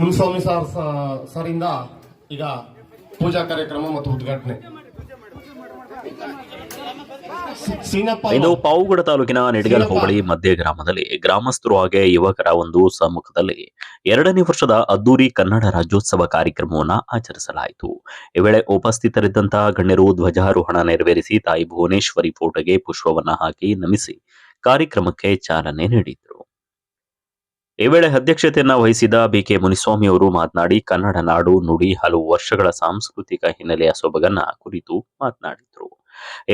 Muniswamy sir ಸರಿಂದ ಈಗ ಪೂಜಾ ಕಾರ್ಯಕ್ರಮ ಮತ್ತು ಉದ್ಘಾಟನೆ. ಇದು ಪಾವುಗಡ ತಾಲೂಕಿನ ನಿಡಗಲ್ ಹೋಬಳಿ ಮಧ್ಯ ಗ್ರಾಮದಲ್ಲಿ ಗ್ರಾಮಸ್ಥರು ಹಾಗೆ ಯುವಕರ ಒಂದು ಸಮ್ಮುಖದಲ್ಲಿ ಎರಡನೇ ವರ್ಷದ ಅದ್ದೂರಿ ಕನ್ನಡ ರಾಜ್ಯೋತ್ಸವ ಕಾರ್ಯಕ್ರಮವನ್ನು ಆಚರಿಸಲಾಯಿತು. ಈ ವೇಳೆ ಉಪಸ್ಥಿತರಿದ್ದಂತಹ ಗಣ್ಯರು ಧ್ವಜಾರೋಹಣ ನೆರವೇರಿಸಿ ತಾಯಿ ಭುವನೇಶ್ವರಿ ಫೋಟೋಗೆ ಪುಷ್ಪವನ್ನ ಹಾಕಿ ನಮಿಸಿ ಕಾರ್ಯಕ್ರಮಕ್ಕೆ ಚಾಲನೆ ನೀಡಿದರು. ಈ ವೇಳೆ ಅಧ್ಯಕ್ಷತೆಯನ್ನ ವಹಿಸಿದ ಬಿಕೆ ಮುನಿಸ್ವಾಮಿ ಅವರು ಮಾತನಾಡಿ, ಕನ್ನಡ ನಾಡು ನುಡಿ ಹಲವು ವರ್ಷಗಳ ಸಾಂಸ್ಕೃತಿಕ ಹಿನ್ನೆಲೆಯ ಸೊಬಗನ್ನ ಕುರಿತು ಮಾತನಾಡಿದರು.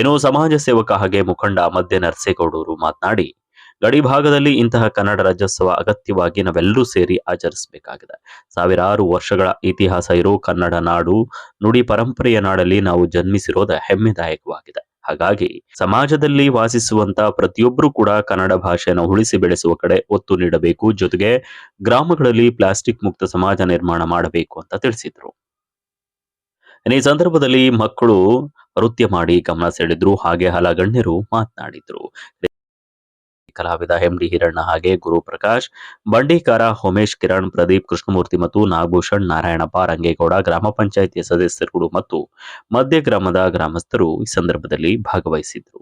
ಏನೋ ಸಮಾಜ ಸೇವಕ ಹಾಗೆ ಮುಖಂಡ ಮಧ್ಯ ನರಸೇಗೌಡರು ಮಾತನಾಡಿ, ಗಡಿ ಭಾಗದಲ್ಲಿ ಇಂತಹ ಕನ್ನಡ ರಾಜ್ಯೋತ್ಸವ ಅಗತ್ಯವಾಗಿ ನಾವೆಲ್ಲರೂ ಸೇರಿ ಆಚರಿಸಬೇಕಾಗಿದೆ. ಸಾವಿರಾರು ವರ್ಷಗಳ ಇತಿಹಾಸ ಇರೋ ಕನ್ನಡ ನಾಡು ನುಡಿ ಪರಂಪರೆಯ ನಾಡಲ್ಲಿ ನಾವು ಜನ್ಮಿಸಿರೋದ ಹೆಮ್ಮೆದಾಯಕವಾಗಿದೆ. ಹಾಗಾಗಿ ಸಮಾಜದಲ್ಲಿ ವಾಸಿಸುವಂತ ಪ್ರತಿಯೊಬ್ಬರು ಕೂಡ ಕನ್ನಡ ಭಾಷೆಯನ್ನು ಉಳಿಸಿ ಬೆಳೆಸುವ ಕಡೆ ಒತ್ತು ನೀಡಬೇಕು. ಜೊತೆಗೆ ಗ್ರಾಮಗಳಲ್ಲಿ ಪ್ಲಾಸ್ಟಿಕ್ ಮುಕ್ತ ಸಮಾಜ ನಿರ್ಮಾಣ ಮಾಡಬೇಕು ಅಂತ ತಿಳಿಸಿದ್ರು. ಈ ಸಂದರ್ಭದಲ್ಲಿ ಮಕ್ಕಳು ನೃತ್ಯ ಮಾಡಿ ಗಮನ ಸೆಳೆದ್ರು. ಹಾಗೆ ಹಲ ಗಣ್ಯರು ಮಾತನಾಡಿದ್ರು. ಕಲಾವಿದ ಎಂ ಡಿ ಹಿರಣ್ಣ ಹಾಗೆ ಗುರುಪ್ರಕಾಶ್ ಬಂಡೀಕಾರ ಉಮೇಶ್ ಕಿರಣ್, ಪ್ರದೀಪ್ ಕೃಷ್ಣಮೂರ್ತಿ ಮತ್ತು ನಾಗಭೂಷಣ್ ನಾರಾಯಣಪ್ಪ, ರಂಗೇಗೌಡ ಗ್ರಾಮ ಪಂಚಾಯಿತಿಯ ಸದಸ್ಯರುಗಳು ಮತ್ತು ಮಧ್ಯ ಗ್ರಾಮದ ಗ್ರಾಮಸ್ಥರು ಈ ಸಂದರ್ಭದಲ್ಲಿ ಭಾಗವಹಿಸಿದ್ದರು.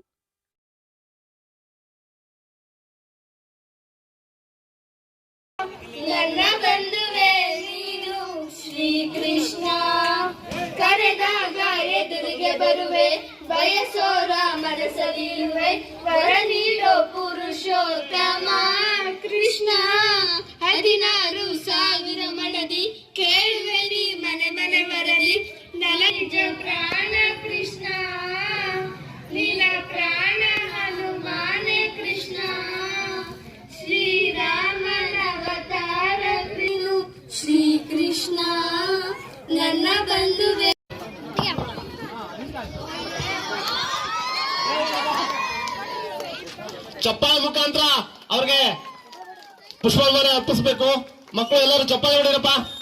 ಬರುವೆ ಬಯಸೋರ ಪುರುಷೋತ್ತಮ ಕೃಷ್ಣ ಹದಿನಾರು ಸಾವಿರ ಚಪ್ಪಾಳೆ ಮುಖಾಂತರ ಅವ್ರಿಗೆ ಪುಷ್ಪವನ್ನ ಅರ್ಪಿಸ್ಬೇಕು. ಮಕ್ಕಳು ಎಲ್ಲರೂ ಚಪ್ಪಾಳೆ ಹೊಡಿರಪ್ಪ